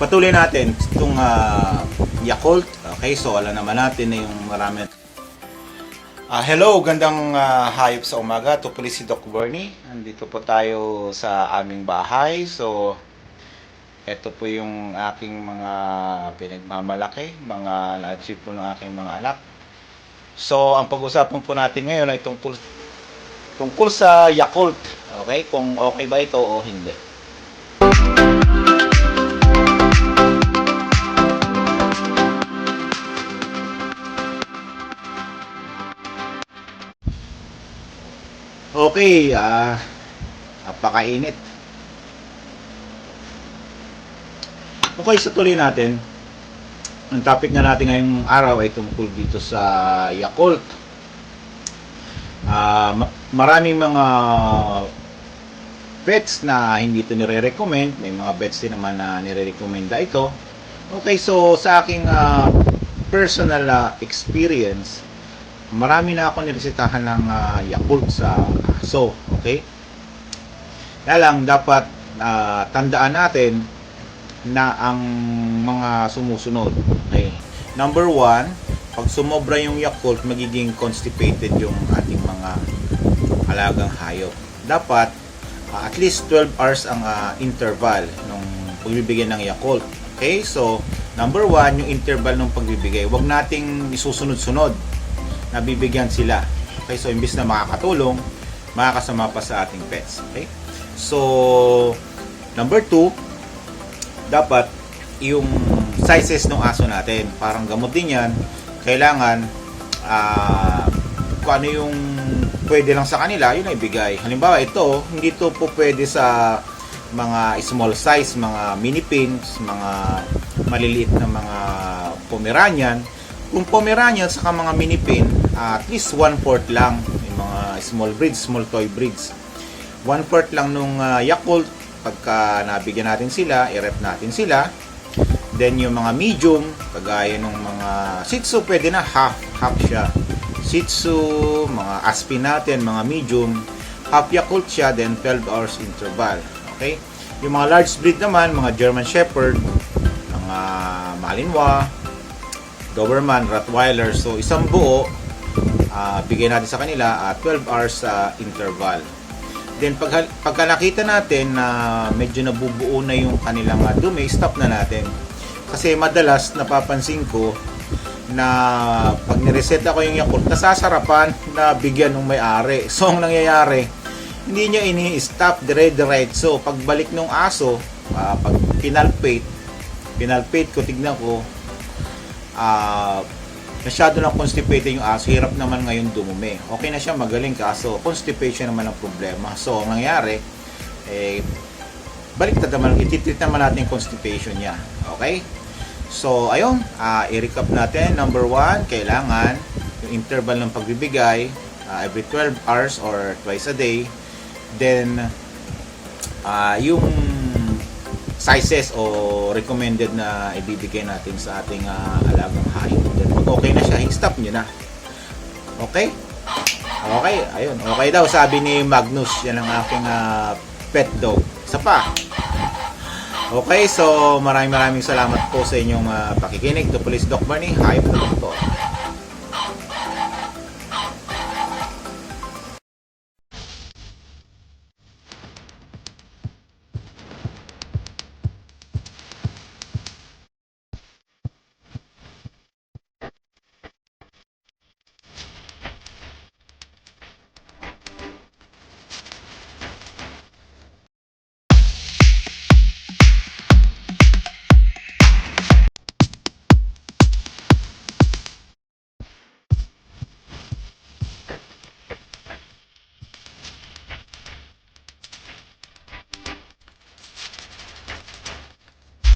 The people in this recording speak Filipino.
Patuloy natin itong ah, Yakult. Okay, so alam naman natin na yung marami. Ah, hello, gandang ah, hayop sa umaga. Ito po si Doc Bernie. Nandito po tayo sa aming bahay. So, ito po yung aking mga pinagmamalaki, mga na-achieve po ng aking mga anak. So, ang pag-usapan po natin ngayon ay tungkol, tungkol sa Yakult. Okay, kung okay ba ito o hindi. Okay, ah, napakainit. Okay, sa tuloy natin. Ang topic na natin ngayong araw ay tungkol dito sa Yakult. Ah, ma- maraming mga pets na hindi ito nire-recommend. May mga pets din naman na nire-recommenda ito. Okay, so sa aking ah, personal ah, experience, marami na ako niresetahan ng ah, Yakult sa aso. Okay? Kaya dapat ah, tandaan natin na ang mga sumusunod. Okay. Number one, pag sumobra yung Yakult, magiging constipated yung ating mga alagang hayop. Dapat, ah, at least 12 hours ang ah, interval nung pagbibigay ng Yakult. Okay? So, number one, yung interval ng pagbibigay. Huwag nating isusunod-sunod na bibigyan sila. Okay? So, imbis na makakatulong, makakasama pa sa ating pets. Okay? So, number two, dapat yung sizes ng aso natin, parang gamot din yan, kailangan ah kung ano yung pwede lang sa kanila, yun ay ibigay. Halimbawa, ito, hindi to po pwede sa mga small size, mga mini pins, mga maliliit na mga Pomeranian. Kung Pomeranian saka mga mini pin, at least one-fourth lang yung mga small breeds, small toy breeds. One-fourth lang nung ah, Yakult, pagka nabigyan natin sila, i-rep natin sila. Then yung mga medium, kagaya ng mga Shih Tzu, pwede na half, half siya. Shih Tzu, mga Aspin natin, mga medium, half Yakult siya, then 12 hours interval. Okay? Yung mga large breed naman, mga German Shepherd, mga Malinois, Doberman, Rottweiler. So, isang buo, ah, bigay natin sa kanila at 12 hours sa interval. Then pag pagka nakita natin na medyo nabubuo na yung kanilang ah, dumi, stop na natin. Kasi madalas napapansin ko na pag nireset ako yung Yakult, nasasarapan na bigyan ng may-ari. So ang nangyayari, hindi niya ini-stop dire-diretso. Pagbalik ng aso, ah, pag pinalpate, pinalpate ko, tignan ko, ah masyado na constipated yung aso, hirap naman ngayon dumumi. Okay na siya, magaling kaso constipation naman ang problema. So, ang nangyari, eh, balik na naman, ititreat naman natin yung constipation niya. Okay? So, ayun, ah, i-recap natin. Number one, kailangan yung interval ng pagbibigay ah, every 12 hours or twice a day. Then, ah, yung sizes o recommended na ibibigay natin sa ating ah, alagang hayop. Then pag okay na siya, i-stop nyo na. Okay? Okay, ayun. Okay daw, sabi ni Magnus. Yan ang aking ah, pet dog. Isa pa. Okay, so maraming maraming salamat po sa inyong ah, pakikinig. To Police Doc Barney, hayop na doktor.